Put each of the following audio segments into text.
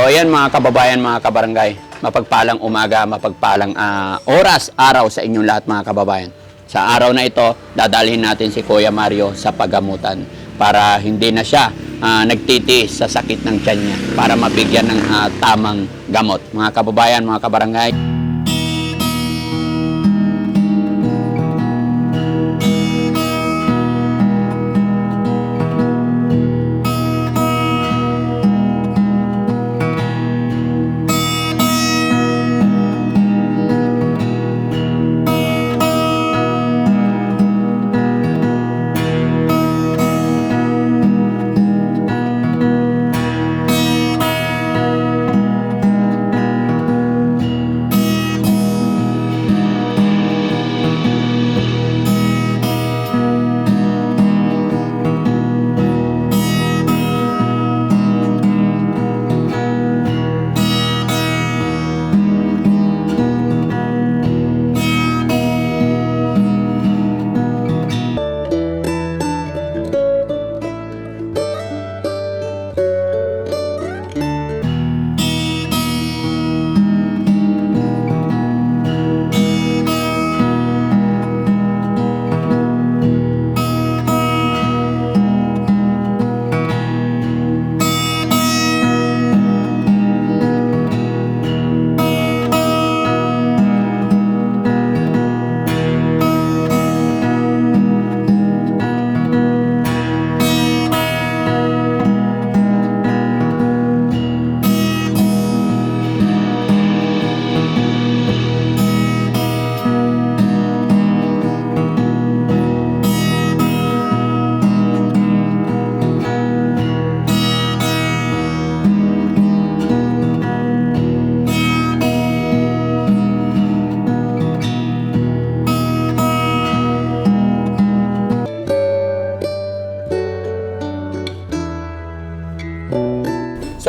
So ayan mga kababayan, mga kabarangay, mapagpalang umaga, mapagpalang ah, oras, araw sa inyong lahat mga kababayan. Sa araw na ito, dadalhin natin si Kuya Mario sa pagamutan para hindi na siya ah, nagtitiis sa sakit ng tiyan niya para mabigyan ng ah, tamang gamot. Mga kababayan, mga kabarangay.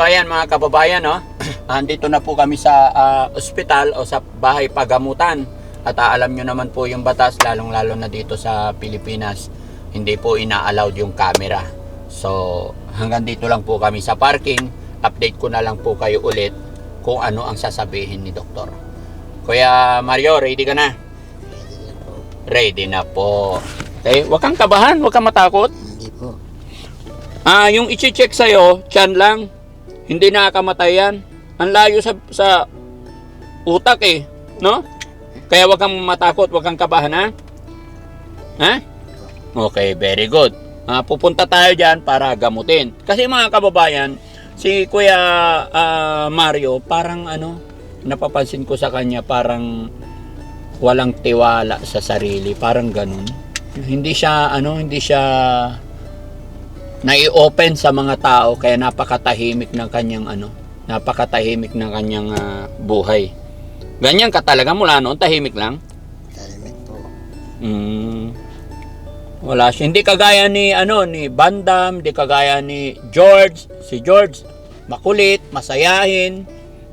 So ayan mga kababayan, no? andito na po kami sa ah, ospital o sa bahay pagamutan. At ah, alam nyo naman po yung batas, lalong-lalo na dito sa Pilipinas, hindi po ina-allowed yung camera. So hanggang dito lang po kami sa parking. Update ko na lang po kayo ulit kung ano ang sasabihin ni Doktor. Kuya Mario, ready ka na? Ready na po. Okay, wag kang kabahan, wag kang matakot. Hindi po. Ah, yung i-check sa'yo, tiyan lang. Hindi nakakamatay yan. Ang layo sa, sa utak eh. No? Kaya wag kang matakot, wag kang kabahan ha? Ha? Okay, very good. Ah, pupunta tayo dyan para gamutin. Kasi mga kababayan, si Kuya ah, Mario, parang ano, napapansin ko sa kanya, parang walang tiwala sa sarili. Parang ganun. Hindi siya, ano, hindi siya nai-open sa mga tao kaya napakatahimik ng kanyang ano, napakatahimik ng kanyang ah, buhay. Ganyan ka talaga mula noon, tahimik lang. Tahimik po. Mm. Wala siya. Hindi kagaya ni ano ni Bandam, hindi kagaya ni George. Si George makulit, masayahin,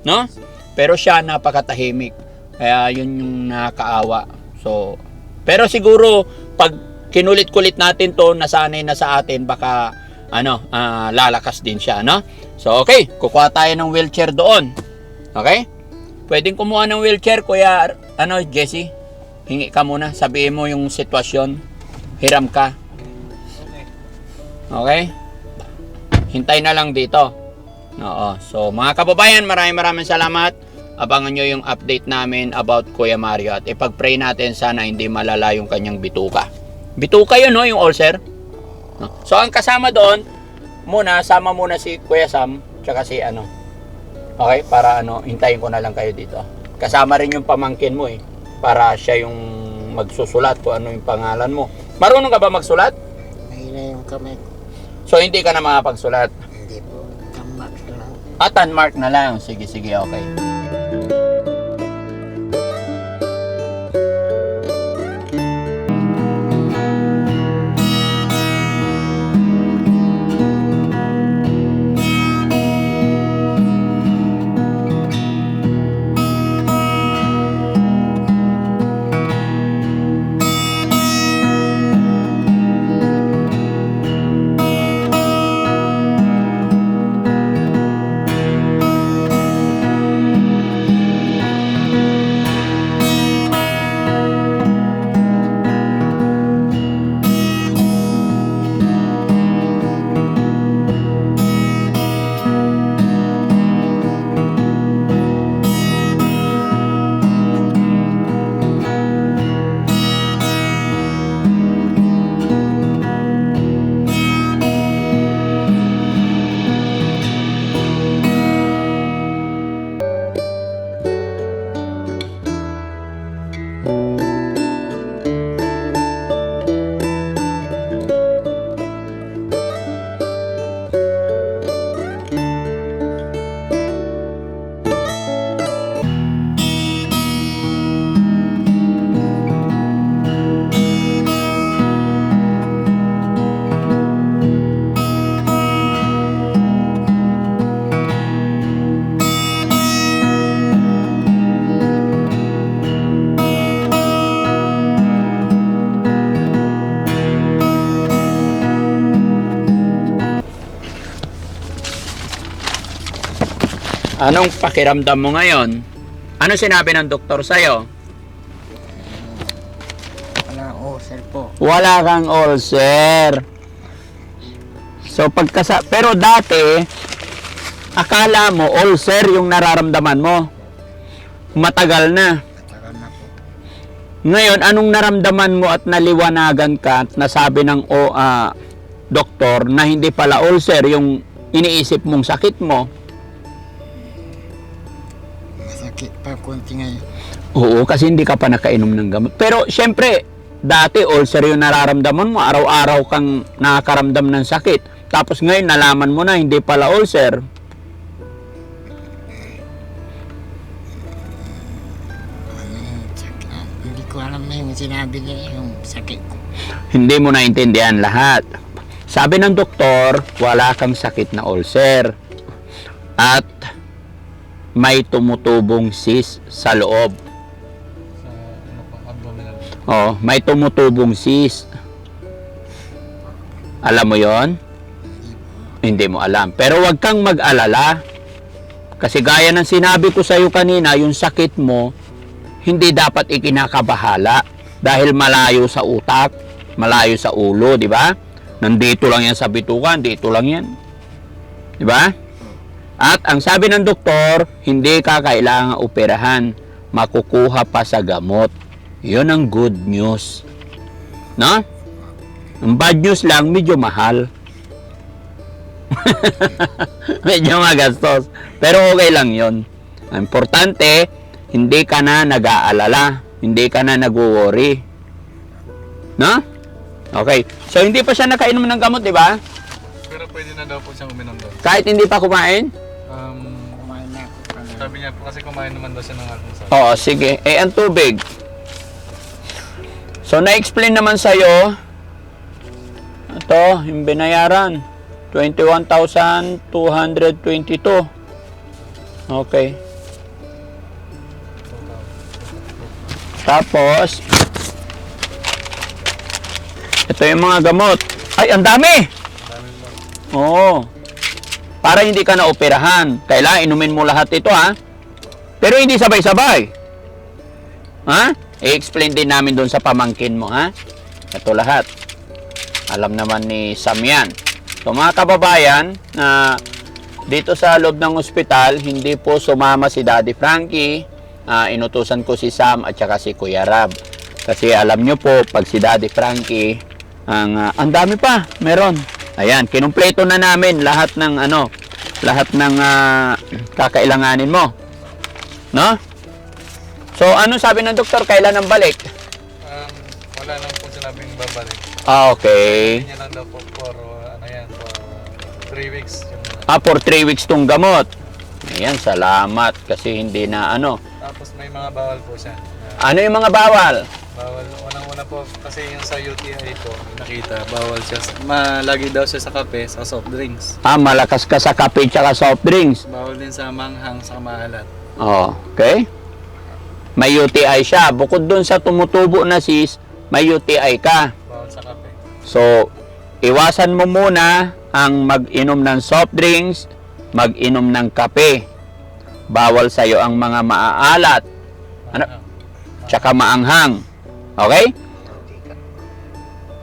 no? Pero siya napakatahimik. Kaya yun yung nakakaawa. So, pero siguro pag kinulit-kulit natin to, nasanay na sa atin, baka ano, ah, lalakas din siya, no? So, okay, kukuha tayo ng wheelchair doon. Okay? Pwedeng kumuha ng wheelchair, Kuya, ano, Jesse? Hingi ka muna, sabihin mo yung sitwasyon. Hiram ka. Okay? Hintay na lang dito. Oo. So, mga kababayan, maraming maraming salamat. Abangan nyo yung update namin about Kuya Mario at ipag-pray natin sana hindi malala yung kanyang bituka. Bituka yun, no? Yung ulcer. No? So, ang kasama doon, muna, sama muna si Kuya Sam, tsaka si ano. Okay? Para ano, hintayin ko na lang kayo dito. Kasama rin yung pamangkin mo eh. Para siya yung magsusulat kung ano yung pangalan mo. Marunong ka ba magsulat? Mahina yung kamay ko. So, hindi ka na makapagsulat. Hindi po. Tambak na lang. At mark na lang. Sige, sige, okay. Anong pakiramdam mo ngayon? Ano sinabi ng doktor sa'yo? Wala ulcer po. Wala kang ulcer. So pagkasa pero dati akala mo ulcer yung nararamdaman mo. Matagal na. Matagal na po. Ngayon, anong naramdaman mo at naliwanagan ka at nasabi ng o ah, doktor na hindi pala ulcer yung iniisip mong sakit mo? Pa konti ngayon. Oo, kasi hindi ka pa nakainom ng gamot. Pero syempre, dati ulcer yung nararamdaman mo, araw-araw kang nakakaramdam ng sakit. Tapos ngayon, nalaman mo na hindi pala ulcer. Ano Hindi ko alam na yung sinabi nila yung sakit ko. Hindi mo naintindihan lahat. Sabi ng doktor, wala kang sakit na ulcer. At may tumutubong cyst sa loob. sa ano pang abdominal. Oh, may tumutubong cyst. Alam mo 'yon? Hindi mo alam. Pero wag kang mag-alala. Kasi gaya ng sinabi ko sa iyo kanina, yung sakit mo hindi dapat ikinakabahala dahil malayo sa utak, malayo sa ulo, di ba? Nandito lang yan sa bitukan, dito lang yan. Di ba? At ang sabi ng doktor, hindi ka kailangan operahan. Makukuha pa sa gamot. Yun ang good news. No? Ang bad news lang, medyo mahal. medyo magastos. Pero okay lang yon. Ang importante, hindi ka na nag-aalala. Hindi ka na nag-worry. No? Okay. So, hindi pa siya nakainom ng gamot, di ba? Pero pwede na daw po siyang uminom doon. Kahit hindi pa kumain? Um, Kumain na ako sabi niya po kasi kumain naman daw siya ng almusal. Oo, sige. Eh, ang tubig. So, na-explain naman sa'yo, ito, yung binayaran, 21,222. Okay. Tapos, ito yung mga gamot. Ay, ang dami! Dami mo. Oo. Para hindi ka na operahan. Kailangan inumin mo lahat ito ha. Pero hindi sabay-sabay. Ha? I-explain din namin doon sa pamangkin mo ha. Ito lahat. Alam naman ni Sam yan. So mga kababayan, na dito sa loob ng ospital, hindi po sumama si Daddy Frankie. Ah, inutusan ko si Sam at saka si Kuya Rab. Kasi alam nyo po, pag si Daddy Frankie, ang, ah, ang dami pa, meron. Ayan, kinumpleto na namin lahat ng ano, lahat ng ah, kakailanganin mo. No? So, ano sabi ng doktor? Kailan ang balik? Um, wala lang po sinabing babalik. Ah, okay. Hindi lang daw po for uh, ano yan, for 3 weeks. Yung, Ah, for 3 weeks tong gamot. Ayan, salamat. Kasi hindi na ano. tapos may mga bawal po siya. Na Ano yung mga bawal? bawal, po, kasi yung sa UTI po, nakita, bawal siya. Malagi daw siya sa kape, sa soft drinks. Ah, malakas ka sa kape tsaka soft drinks. Bawal din sa manghang, sa maalat. Oh, okay? May UTI siya. Bukod dun sa tumutubo na sis, may UTI ka. Bawal sa kape. So, iwasan mo muna ang mag-inom ng soft drinks, mag-inom ng kape. Bawal sa'yo ang mga maaalat, Ano? Tsaka maanghang. Okay?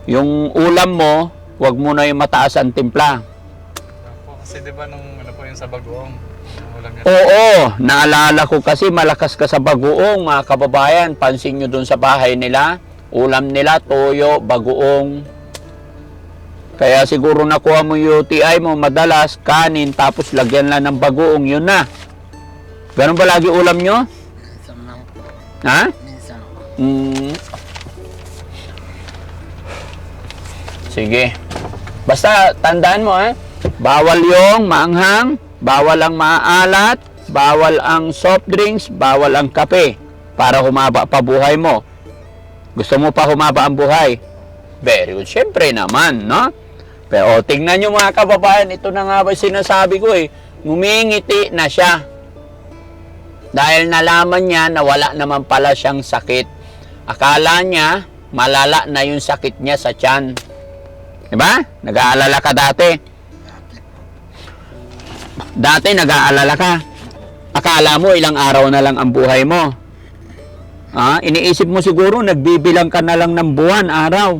Yung ulam mo, wag mo na yung mataas ang timpla. Kasi di ba nung ano po yung sa bagoong, ulam niya. Oo, naalala ko kasi malakas ka sa bagoong, mga kababayan. Pansin nyo dun sa bahay nila, ulam nila, toyo, bagoong. Kaya siguro nakuha mo yung UTI mo madalas, kanin, tapos lagyan lang ng bagoong, yun na. Ganun ba lagi ulam nyo? Minsan lang po. Ha? Minsan. Mm. Sige. Basta tandaan mo ha. Bawal yung maanghang, bawal ang maaalat, bawal ang soft drinks, bawal ang kape para humaba pa buhay mo. Gusto mo pa humaba ang buhay? Very good. Siyempre naman, no? Pero oh, tingnan nyo mga kababayan, ito na nga ba sinasabi ko eh. Ngumingiti na siya. Dahil nalaman niya na wala naman pala siyang sakit. Akala niya malala na yung sakit niya sa tiyan. Diba? Nag-aalala ka dati. Dati nag-aalala ka. Akala mo ilang araw na lang ang buhay mo. Ah, iniisip mo siguro nagbibilang ka na lang ng buwan, araw.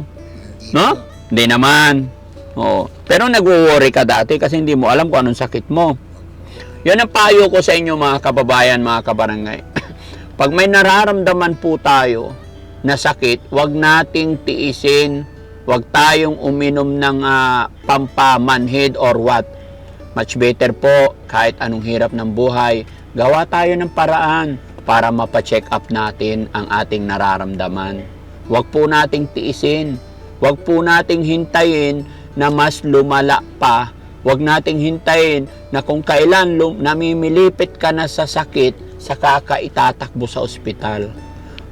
No? Hindi naman. Oo. Pero nagwo-worry ka dati kasi hindi mo alam kung anong sakit mo. Yan ang payo ko sa inyo mga kababayan, mga kabarangay. Pag may nararamdaman po tayo na sakit, wag nating tiisin, wag tayong uminom ng ah, pampamanhid or what. Much better po, kahit anong hirap ng buhay, gawa tayo ng paraan para mapacheck up natin ang ating nararamdaman. Wag po nating tiisin. Wag po nating hintayin na mas lumala pa. Wag nating hintayin na kung kailan namimilipit ka na sa sakit, saka ka itatakbo sa ospital.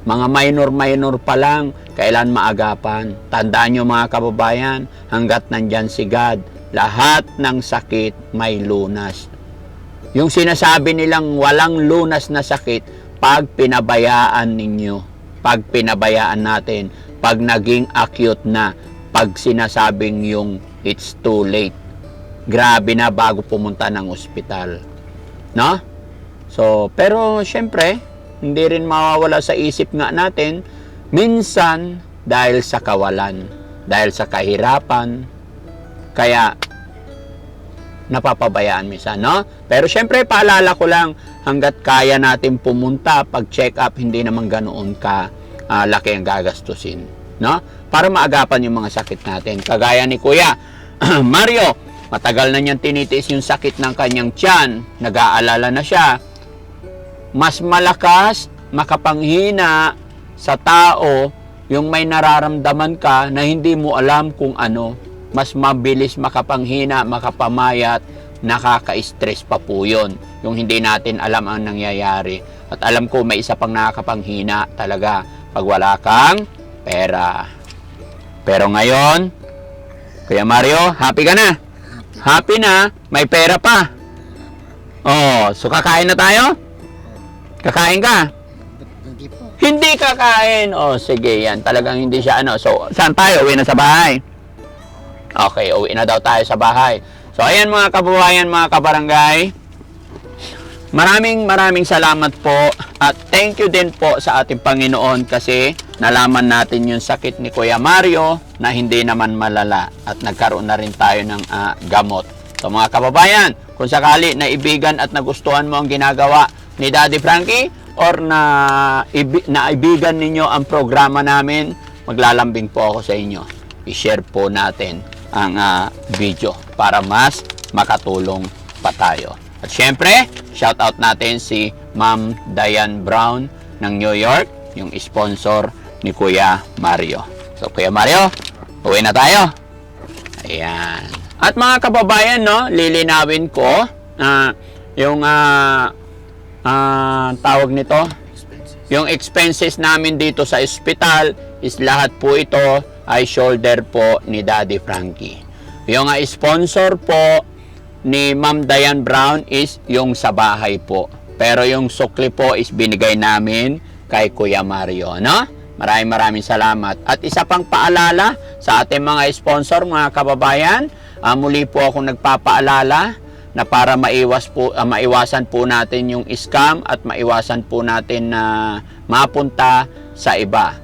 Mga minor-minor pa lang, kailan maagapan. Tandaan nyo mga kababayan, hanggat nandyan si God, lahat ng sakit may lunas. Yung sinasabi nilang walang lunas na sakit, pag pinabayaan ninyo, pag pinabayaan natin, pag naging acute na, pag sinasabing yung it's too late, grabe na bago pumunta ng ospital. No? So, pero syempre, hindi rin mawawala sa isip nga natin, minsan dahil sa kawalan, dahil sa kahirapan, kaya napapabayaan minsan, no? Pero syempre, paalala ko lang, hanggat kaya natin pumunta, pag check up, hindi naman ganoon ka ah, laki ang gagastusin, no? Para maagapan yung mga sakit natin. Kagaya ni Kuya Mario, matagal na niyang tinitiis yung sakit ng kanyang tiyan, nag-aalala na siya, mas malakas makapanghina sa tao yung may nararamdaman ka na hindi mo alam kung ano. Mas mabilis makapanghina, makapamayat, nakaka-stress pa po yun. Yung hindi natin alam ang nangyayari. At alam ko may isa pang nakakapanghina talaga pag wala kang pera. Pero ngayon, Kuya Mario, happy ka na? Happy na, may pera pa. Oh, so kakain na tayo? Kakain ka? Hindi po. Hindi kakain. Oh, sige yan. Talagang hindi siya ano. So, saan tayo? Uwi na sa bahay. Okay, uwi na daw tayo sa bahay. So, ayan mga kababayan, mga kabarangay. Maraming maraming salamat po at thank you din po sa ating Panginoon kasi nalaman natin yung sakit ni Kuya Mario na hindi naman malala at nagkaroon na rin tayo ng ah, gamot. So mga kababayan, kung sakali na ibigan at nagustuhan mo ang ginagawa ni Daddy Frankie or na ibi- naibigan ninyo ang programa namin, maglalambing po ako sa inyo. I-share po natin ang ah, video para mas makatulong pa tayo. At syempre, shout out natin si Ma'am Diane Brown ng New York, yung sponsor ni Kuya Mario. So Kuya Mario, uwi na tayo. Ayan. At mga kababayan, no, lilinawin ko na yung ah, ah, tawag nito, yung expenses namin dito sa ospital is lahat po ito ay shoulder po ni Daddy Frankie. Yung ah, sponsor po ni Ma'am Diane Brown is yung sa bahay po. Pero yung sukli po is binigay namin kay Kuya Mario, no? Maraming maraming salamat. At isa pang paalala sa ating mga sponsor, mga kababayan, ah, muli po ako nagpapaalala na para maiwas po ah, maiwasan po natin yung scam at maiwasan po natin na mapunta sa iba.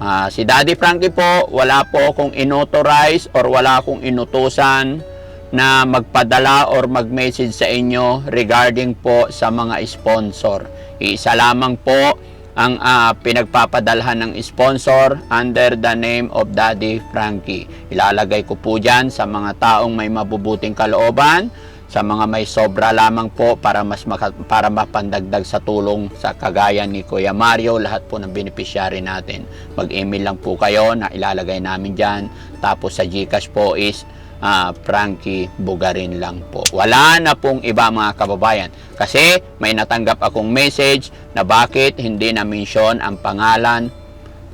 Ah, si Daddy Frankie po, wala po akong inauthorize or wala akong inutusan na magpadala or mag-message sa inyo regarding po sa mga sponsor. Isa lamang po ang ah, pinagpapadalhan ng sponsor under the name of Daddy Frankie. Ilalagay ko po dyan sa mga taong may mabubuting kalooban, sa mga may sobra lamang po para mas maka, para mapandagdag sa tulong sa kagaya ni Kuya Mario, lahat po ng beneficiary natin. Mag-email lang po kayo na ilalagay namin dyan. Tapos sa GCash po is ah, Frankie Bugarin lang po. Wala na pong iba mga kababayan. Kasi may natanggap akong message na bakit hindi na-mention ang pangalan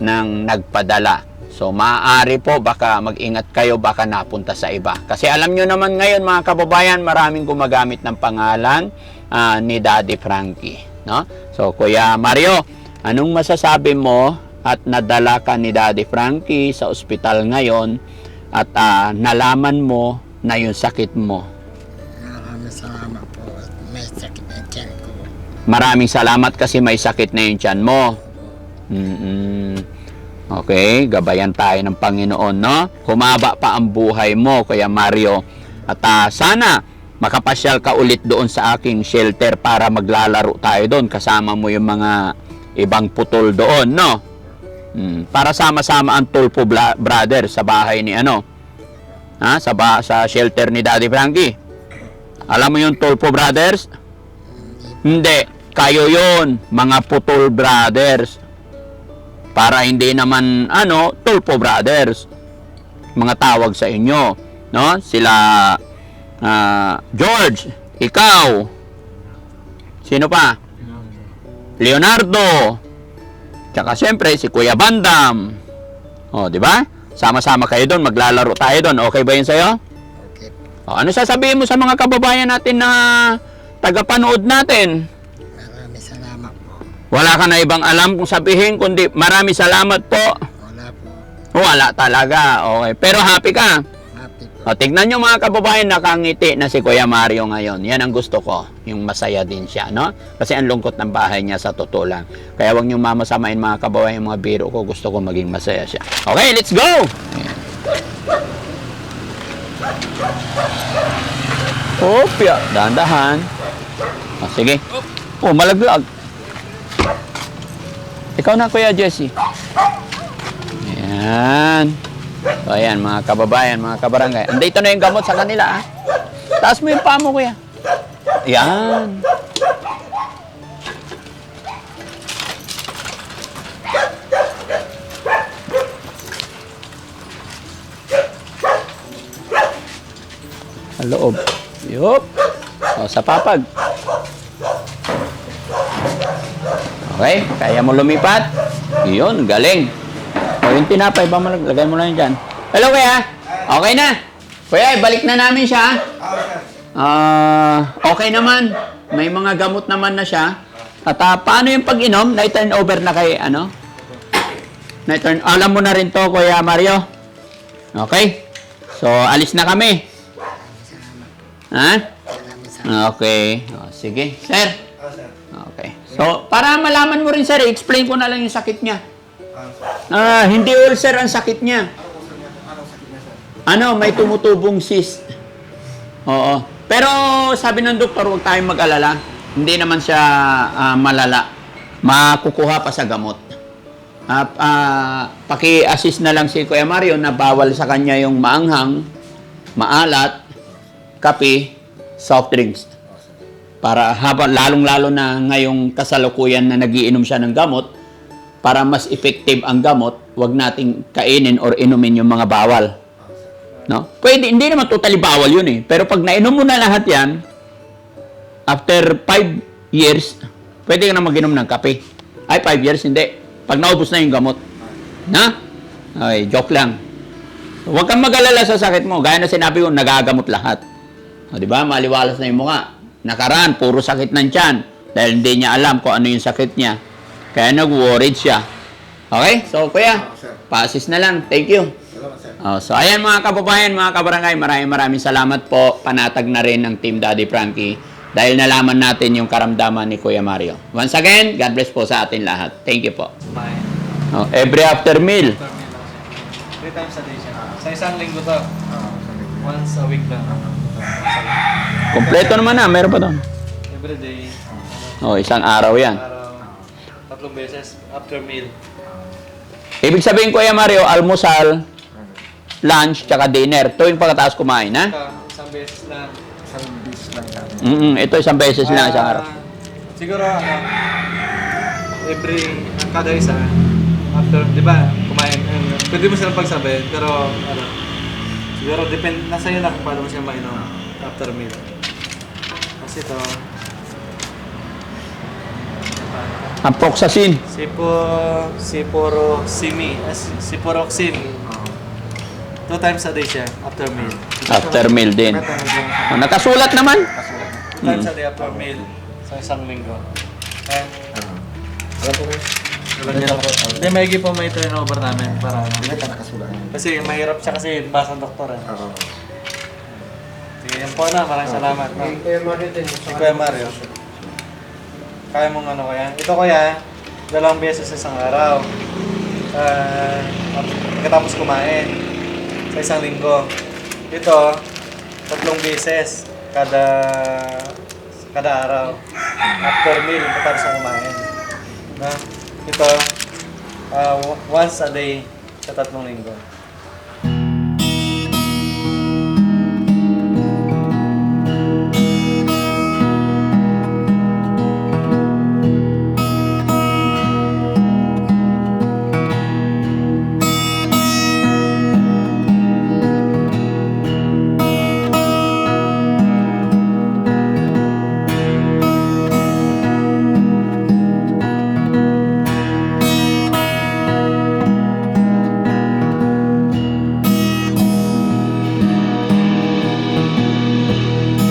ng nagpadala. So maaari po baka mag-ingat kayo baka napunta sa iba. Kasi alam nyo naman ngayon mga kababayan, maraming gumagamit ng pangalan ah, ni Daddy Frankie, no? So Kuya Mario, anong masasabi mo at nadala ka ni Daddy Frankie sa ospital ngayon at ah, nalaman mo na yung sakit mo? Maraming salamat po. May sakit na tiyan ko. maraming salamat kasi may sakit na yung tiyan mo. Mm-mm. Okay, gabayan tayo ng Panginoon, no? Humaba pa ang buhay mo, Kuya Mario. At ah, sana makapasyal ka ulit doon sa aking shelter para maglalaro tayo doon. Kasama mo yung mga ibang putol doon, no? Mm, para sama-sama ang Tulpo Brother sa bahay ni ano? Ha? Sa, ba- sa shelter ni Daddy Frankie. Alam mo yung Tulpo Brothers? Hindi. Kayo yon mga Putol Brothers. Para hindi naman, ano, Tulpo Brothers. Mga tawag sa inyo. No? Sila, ah, George, ikaw. Sino pa? Leonardo. Tsaka siyempre si Kuya Bandam. O, di ba? Sama-sama kayo doon, maglalaro tayo doon. Okay ba yun sa'yo? Okay. O, ano sasabihin mo sa mga kababayan natin na tagapanood natin? Wala ka na ibang alam kung sabihin, kundi marami salamat po. Wala po. Wala talaga. Okay. Pero happy ka. Happy po. O, tignan nyo mga kababayan, nakangiti na si Kuya Mario ngayon. Yan ang gusto ko. Yung masaya din siya, no? Kasi ang lungkot ng bahay niya sa totoo lang. Kaya huwag nyo mamasamain mga kababayan, yung mga biro ko. Gusto ko maging masaya siya. Okay, let's go! Ayan. Opya, dahan-dahan. O, sige. Oh, malaglag. Ikaw na, Kuya Jesse. Ayan. So, ayan, mga kababayan, mga kabarangay. Andito na yung gamot sa kanila, ah. Taas mo yung paa mo, kuya. Ayan. Ang loob. Yup. O, sa papag. Okay, kaya mo lumipat. Yun, galing. O, yung tinapay, ba mo, lagay mo lang dyan. Hello, kuya. Okay na. Kuya, balik na namin siya. Ah, okay naman. May mga gamot naman na siya. At ah, paano yung pag-inom? Na-turn over na kay, ano? Na-turn, alam mo na rin to, Kuya Mario. Okay? So, alis na kami. Ha? Okay. O, sige. Sir. So, para malaman mo rin, sir, explain ko na lang yung sakit niya. Ah, hindi ulcer ang sakit niya. Ano, may tumutubong cyst. Oo. Pero sabi ng doktor, huwag tayong mag-alala. Hindi naman siya ah, malala. Makukuha pa sa gamot. Ah, ah, paki-assist na lang si Kuya Mario na bawal sa kanya yung maanghang, maalat, kape, soft drinks. Para habang lalong-lalo na ngayong kasalukuyan na nagiinom siya ng gamot, para mas effective ang gamot, wag nating kainin or inumin yung mga bawal. No? Pwede, hindi naman totally bawal yun eh. Pero pag nainom mo na lahat yan, after 5 years, pwede ka na mag-inom ng kape. Ay, 5 years, hindi. Pag naubos na yung gamot. Na? Okay, joke lang. Huwag kang mag-alala sa sakit mo. Gaya na sinabi ko, nagagamot lahat. O, di ba? Maliwalas na yung mukha. Nakaraan, puro sakit ng tiyan. Dahil hindi niya alam kung ano yung sakit niya. Kaya nag-worried siya. Okay? So, kuya, pa-assist na lang. Thank you. Oh, so, ayan mga kababayan, mga kabarangay, maraming maraming salamat po. Panatag na rin ng Team Daddy Frankie dahil nalaman natin yung karamdaman ni Kuya Mario. Once again, God bless po sa atin lahat. Thank you po. Kumain. Oh, every after meal. Three times a day siya. Sa isang linggo to. Once a week lang. Kompleto naman na, meron pa doon. Every day. Oh, isang araw yan. Araw. Tatlong beses after meal. Ibig sabihin, Kuya Mario, almusal, lunch, tsaka dinner. Tuwing pagkatapos kumain, ha? Isang beses lang. Isang bis lang kami. Mm ito isang beses lang isang araw. Ah, Siguro, ano, every, kada isa, after, di ba, kumain, ano, pwede mo silang pagsabi, pero, ano, siguro, depend, nasa iyo na kung paano mo siya mainom after meal. Kasi ito, Apoxacin. sipo, siporoximi, as, siporoxin. Two times a day siya, after meal. After meal din. Oh, nakasulat naman. Two times a day after meal, sa isang linggo. Eh, Alam ko rin. Alam niya na po. Hindi, maigi po may turnover namin para ano. Hindi ka. Kasi mahirap siya kasi basa ng doktor eh. Oo. Sige, yan po na. Maraming salamat. No? Kuya Mario din. Si Kuya Mario. Kaya mong ano kaya? Ito kaya, dalawang beses sa isang araw. Uh, pagkatapos kumain sa isang linggo. Ito, tatlong beses kada kada araw. After meal, pagkatapos kumain. Na? Ito, ah, once a day sa tatlong linggo.